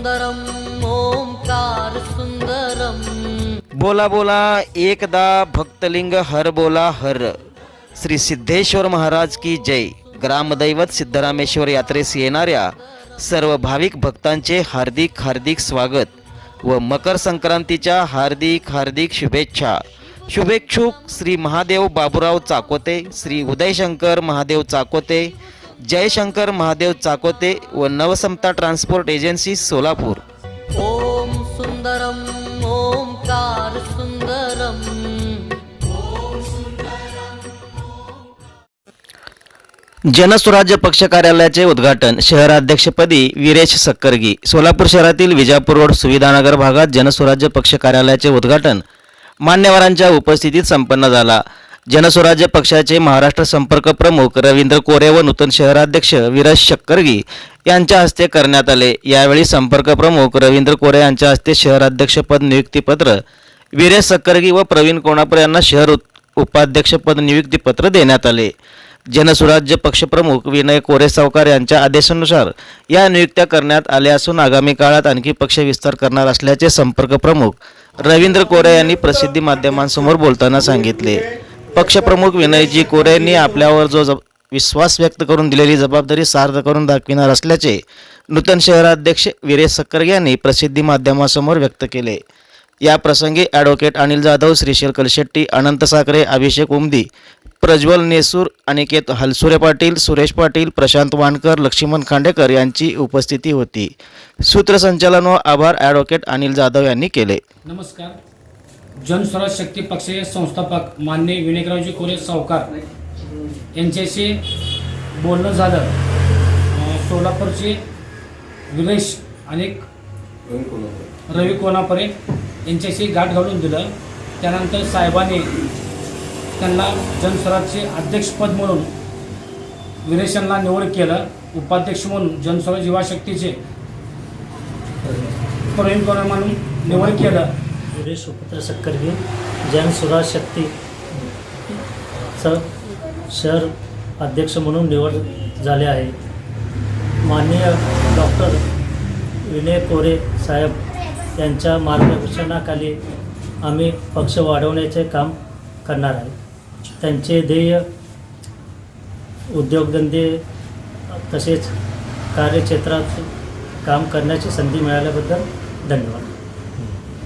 सुंदरम ओंकार सुंदरम। बोला बोला एकदा भक्तलिंग हर बोला हर। श्री सिद्धेश्वर महाराज की जय। ग्रामदैवत सिद्धरामेश्वर यात्रेस येणाऱ्या सर्व भाविक भक्तांचे हार्दिक हार्दिक स्वागत व मकर संक्रांतीच्या हार्दिक हार्दिक शुभेच्छा। शुभेच्छुक श्री महादेव बाबुराव चाकोते श्री उदयशंकर महादेव चाकोते जयशंकर महादेव चाकोते व नवसमता ट्रान्सपोर्ट एजन्सी सोलापूर. ॐ सुन्दरम् ओङ्कार सुन्दरम् जनस्वराज्य पक्ष कार्यालयाचे उद्घाटन शहराध्यक्षपदी वीरेश सक्करगी. सोलापूर शहरातील विजापूर रोड सुविधानगर भागात जनस्वराज्य पक्ष कार्यालयाचे उद्घाटन मान्यवरांच्या उपस्थितीत संपन्न झाला. जनस्वराज्य पक्षाचे महाराष्ट्र संपर्क प्रमुख रवींद्र कोरे व नूतन शहराध्यक्ष विराज शक्करगी यांच्या हस्ते करण्यात आले. यावेळी संपर्क प्रमुख रवींद्र कोरे यांच्या हस्ते शहराध्यक्षपद नियुक्तीपत्र वीरेश सक्करगी व प्रवीण कोणापूर यांना शहर उपाध्यक्षपद नियुक्तीपत्र देण्यात आले. जनसुराज्य पक्षप्रमुख विनय कोरे सावकार यांच्या आदेशानुसार या नियुक्त्या करण्यात आल्या असून आगामी काळात आणखी पक्ष विस्तार करणार असल्याचे संपर्क प्रमुख रवींद्र कोरे यांनी प्रसिद्धी माध्यमांसमोर बोलताना सांगितले. पक्षप्रमुख विनयजी कोरे यांनी आपल्यावर जो जब विश्वास व्यक्त करून दिलेली जबाबदारी सार्थ करून दाखविणार असल्याचे नूतन शहराध्यक्ष वीरेश सक्करगे यांनी प्रसिद्धी माध्यमासमोर व्यक्त केले. या प्रसंगी ॲडव्होकेट अनिल जाधव श्रीशेल कलशेट्टी अनंत साखरे अभिषेक उमदी प्रज्वल नेसूर अनिकेत हलसुरे पाटील सुरेश पाटील प्रशांत वानकर लक्ष्मण खांडेकर यांची उपस्थिती होती. सूत्रसंचालन व आभार ॲडव्होकेट अनिल जाधव यांनी केले. नमस्कार. जनस्वराज शक्ती पक्षाचे संस्थापक मान्य विनायकरावजी कोरे सावकार. यांच्याशी बोलणं झालं. सोलापूरचे विनेश आणि रवी कोणापरे यांच्याशी गाठ घालून दिलं. त्यानंतर साहेबांनी त्यांना जनस्वराजचे अध्यक्षपद म्हणून विनेशांना निवड केलं. उपाध्यक्ष म्हणून जनस्वराज युवा शक्तीचे प्रवीण कोणा म्हणून निवड केलं. सुरेश सुपुत्र सक्करगी जैन सुराज शक्ती च शहर अध्यक्ष म्हणून निवड झाले आहे. माननीय डॉक्टर विनय कोरे साहेब यांच्या मार्गदर्शनाखाली आम्ही पक्ष वाढवण्याचे काम करणार आहे. त्यांचे ध्येय उद्योगधंदे तसेच कार्यक्षेत्रात काम करण्याची संधी मिळाल्याबद्दल धन्यवाद.